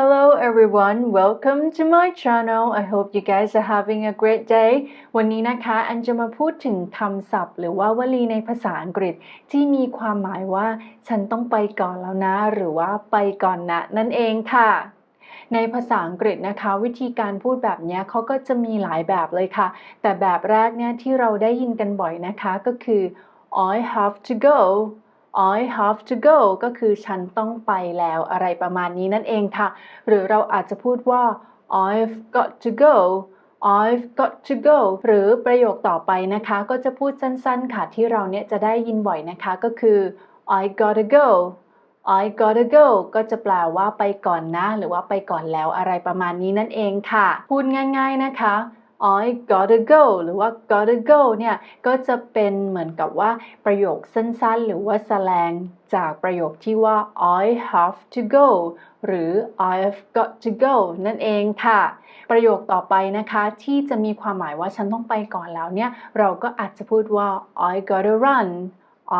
Hello everyone, welcome to my channel. I hope you guys are having a great day. วันนี้นะคะอันจะมาพูดถึงคำศัพท์ หรือว่าวลีในภาษาอังกฤษ ที่มีความหมายว่า ฉันต้องไปก่อนแล้วนะ หรือว่าไปก่อนนะนั่นเองค่ะ ในภาษาอังกฤษนะคะ วิธีการพูดแบบนี้เขาก็จะมีหลายแบบเลยค่ะ แต่แบบแรกเนี่ยที่เราได้ยินกันบ่อยนะคะก็คือ I have to go I have to go ก็คือฉันต้องไปแล้วอะไรประมาณนี้นั่นเองค่ะ หรือเราอาจจะพูดว่า I've got to go I've got to go หรือประโยคต่อไปนะคะ ก็จะพูดสั้นๆค่ะที่เราเนี่ยจะได้ยินบ่อยนะคะก็คือ I gotta go I gotta go ก็จะแปลว่าไปก่อนนะ หรือว่าไปก่อนแล้วอะไรประมาณนี้นั่นเองค่ะ พูดง่าย ๆนะคะ I gotta go หรือว่า gotta go เนี่ยก็จะเป็นเหมือนกับว่าประโยคสั้นๆ หรือว่าแสลงจากประโยคที่ว่า I have to go หรือ I've got to go นั่นเองค่ะ ประโยคต่อไปนะคะที่จะมีความหมายว่าฉันต้องไปก่อนแล้วเนี่ย เราก็อาจจะพูดว่า I gotta run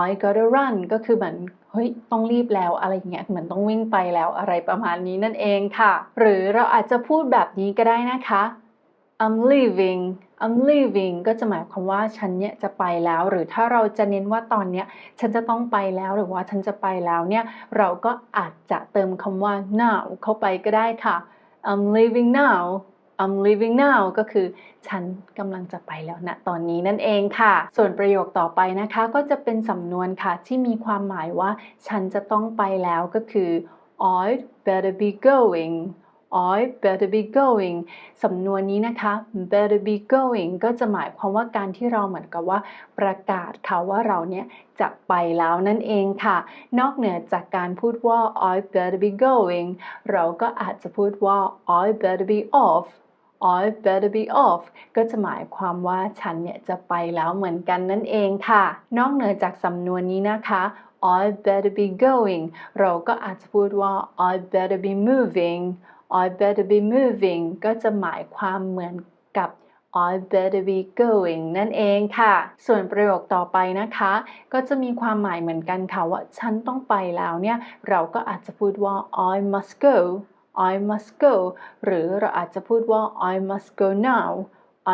I gotta run ก็คือเหมือนเฮ้ยต้องรีบแล้วอะไรเงี้ยเหมือนต้องวิ่งไปแล้วอะไรประมาณนี้นั่นเองค่ะ หรือเราอาจจะพูดแบบนี้ก็ได้นะคะ I'm leaving I'm leaving ก็จะหมายความว่าฉันเนี่ยจะไปแล้ว หรือถ้าเราจะเน้นว่าตอนเนี้ยฉันจะต้องไปแล้วหรือว่าฉันจะไปแล้วเนี่ยเราก็อาจจะเติมคำว่า now เข้าไปก็ได้ค่ะ I'm leaving now I'm leaving now ก็คือฉันกำลังจะไปแล้วนะตอนนี้นั่นเองค่ะ ส่วนประโยคต่อไปนะคะ ก็จะเป็นสำนวนค่ะ ที่มีความหมายว่า ฉันจะต้องไปแล้วก็คือ I'd better be going I better be going สำนวนนี้นะคะ better be going ก็จะหมายความว่าการที่เราเหมือนกับว่าประกาศค่ะว่าเราเนี่ยจะไปแล้วนั่นเองค่ะ นอกเหนือจากการพูดว่า I better be going เราก็อาจจะพูดว่า I better be off I better be off ก็จะหมายความว่าฉันเนี่ยจะไปแล้วเหมือนกันนั่นเองค่ะ นอกเหนือจากสำนวนนี้นะคะ I better be going เราก็อาจจะพูดว่า I better be moving I better be moving ก็จะหมายความเหมือนกับ I better be going นั่นเองค่ะ ส่วนประโยคต่อไปนะคะ ก็จะมีความหมายเหมือนกันค่ะว่าฉันต้องไปแล้วเนี่ย เราก็อาจจะพูดว่า I must go I must go หรือเราอาจจะพูดว่า I must go now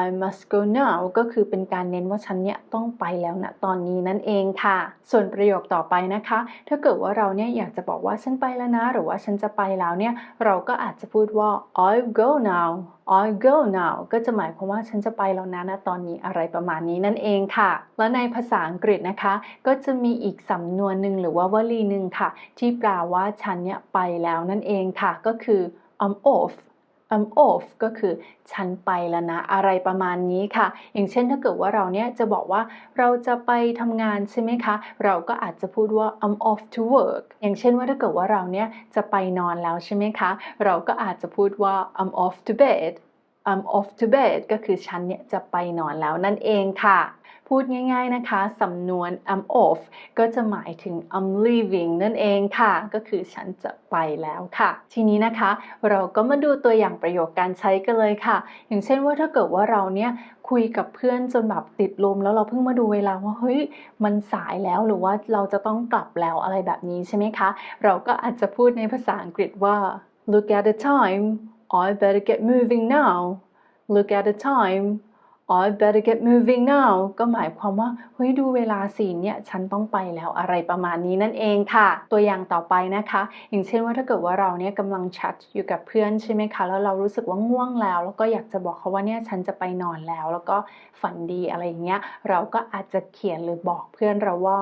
I must go now ก็คือเป็นการเน้นว่าฉันเนี่ยต้องไปแล้วนะตอนนี้นั่นเองค่ะ ส่วนประโยคต่อไปนะคะ ถ้าเกิดว่าเราเนี่ยอยากจะบอกว่าฉันไปแล้วนะ หรือว่าฉันจะไปแล้วเนี่ย เราก็อาจจะพูดว่า I go now I go now ก็จะหมายความว่าฉันจะไปแล้วนะนะตอนนี้อะไรประมาณนี้นั่นเองค่ะ และในภาษาอังกฤษนะคะ ก็จะมีอีกสำนวนหนึ่งหรือว่าวลีหนึ่งค่ะ ที่แปลว่าฉันเนี่ยไปแล้วนั่นเองค่ะ ก็คือ I'm off I'm off ก็คือฉันไปแล้วนะ อะไรประมาณนี้ค่ะ อย่างเช่นถ้าเกิดว่าเราเนี่ยจะบอกว่าเราจะไปทำงานใช่ไหมคะ เราก็อาจจะพูดว่า I'm off to work อย่างเช่นว่าถ้าเกิดว่าเราเนี่ยจะไปนอนแล้วใช่ไหมคะ เราก็อาจจะพูดว่า I'm off to bed I'm off to bed ก็คือฉันเนี่ยจะไปนอนแล้วนั่นเองค่ะ พูดง่ายๆนะคะ สำนวน I'm off ก็จะหมายถึง I'm leaving นั่นเองค่ะ ก็คือฉันจะไปแล้วค่ะ ทีนี้นะคะ เราก็มาดูตัวอย่างประโยคการใช้กันเลยค่ะ อย่างเช่นว่าถ้าเกิดว่าเราเนี่ยคุยกับเพื่อนจนแบบติดลมแล้วเราเพิ่งมาดูเวลาว่าเฮ้ยมันสายแล้วหรือว่าเราจะต้องกลับแล้วอะไรแบบนี้ใช่ไหมคะ เราก็อาจจะพูดในภาษาอังกฤษว่า look at the time I better get moving now look at the time I better get moving now ก็หมายความว่า เฮ้ย ดูเวลาสีเนี่ย ฉันต้องไปแล้วอะไรประมาณนี้นั่นเองค่ะ ตัวอย่างต่อไปนะคะ อย่างเช่นว่าถ้าเกิดว่าเราเนี่ยกำลังแชทอยู่กับเพื่อนใช่ไหมคะ แล้วเรารู้สึกว่าง่วงแล้ว แล้วก็อยากจะบอกเขาว่าเนี่ย ฉันจะไปนอนแล้ว แล้วก็ฝันดีอะไรอย่างเงี้ย เราก็อาจจะเขียนหรือบอกเพื่อนเราว่า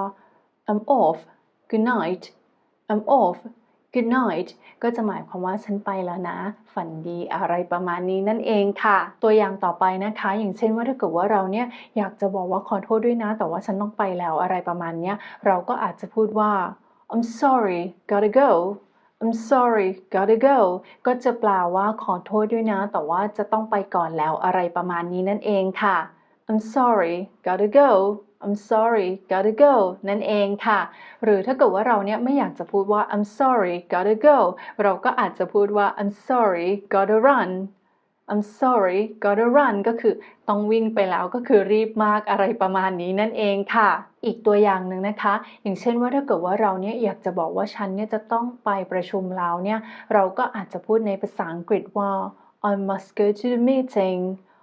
I'm off good night I'm off good night ก็จะหมายความว่าฉันไปแล้วนะ ฝันดีอะไรประมาณนี้นั่นเองค่ะ ตัวอย่างต่อไปนะคะ อย่างเช่นว่าถ้าเกิดว่าเราเนี่ยอยากจะบอกว่าขอโทษด้วยนะ แต่ว่าฉันต้องไปแล้วอะไรประมาณเนี้ยเราก็อาจจะพูดว่า I'm sorry gotta go I'm sorry gotta go ก็จะแปลว่าขอโทษด้วยนะ แต่ว่าจะต้องไปก่อนแล้วอะไรประมาณนี้นั่นเองค่ะ I'm sorry gotta go I'm sorry gotta go นั่นเองค่ะ หรือถ้าเกิดว่าเราเนี่ยไม่อยากจะพูดว่า I'm sorry gotta go เราก็อาจจะพูดว่า I'm sorry gotta run I'm sorry gotta run ก็คือต้องวิ่งไปแล้วก็คือรีบมากอะไรประมาณนี้นั่นเองค่ะ อีกตัวอย่างหนึ่งนะคะ อย่างเช่นว่าถ้าเกิดว่าเราเนี่ยอยากจะบอกว่าฉันเนี่ยจะต้องไปประชุมแล้วเนี่ย เราก็อาจจะพูดในภาษาอังกฤษว่า I must go to the meeting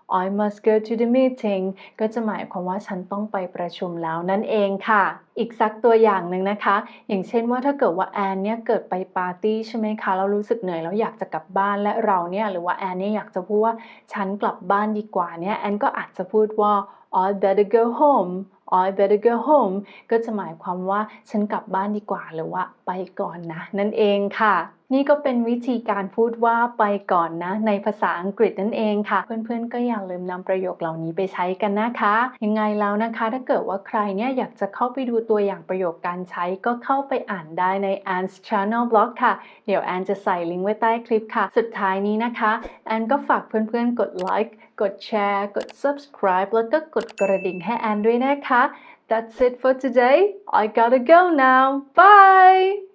I must go to the meeting ก็จะหมายความว่าฉันต้องไปประชุมแล้วนั่นเองค่ะ อีกสักตัวอย่างหนึ่งนะคะ อย่างเช่นว่าถ้าเกิดว่าแอนเนี่ยเกิดไปปาร์ตี้ใช่ไหมคะแล้วรู้สึกเหนื่อยแล้วอยากจะกลับบ้านและเราเนี่ยหรือว่าแอนเนี่ยอยากจะพูดว่าฉันกลับบ้านดีกว่าเนี่ยแอนก็อาจจะพูดว่า I better go home I better go home ก็จะหมายความว่าฉันกลับบ้านดีกว่าหรือว่าไปก่อนนะ นั่นเองค่ะ นี่ก็เป็นวิธีการพูดว่าไปก่อนนะ ในภาษาอังกฤษนั่นเองค่ะ เพื่อนๆ ก็อย่าลืมนำประโยคเหล่านี้ไปใช้กันนะคะ ยังไงแล้วนะคะ ถ้าเกิดว่าใครเนี่ยอยากจะเข้าไปดูตัวอย่างประโยคการใช้ก็เข้าไปอ่านได้ใน Anne's Channel Blog ค่ะ เดี๋ยวแอนจะใส่ลิงก์ไว้ใต้คลิปค่ะ สุดท้ายนี้นะคะแอนก็ฝากเพื่อนๆ กดไลค์ กดแชร์ กด subscribe แล้วก็กดกระดิ่งให้แอนด้วยนะคะ That's it for today. I gotta go now. Bye!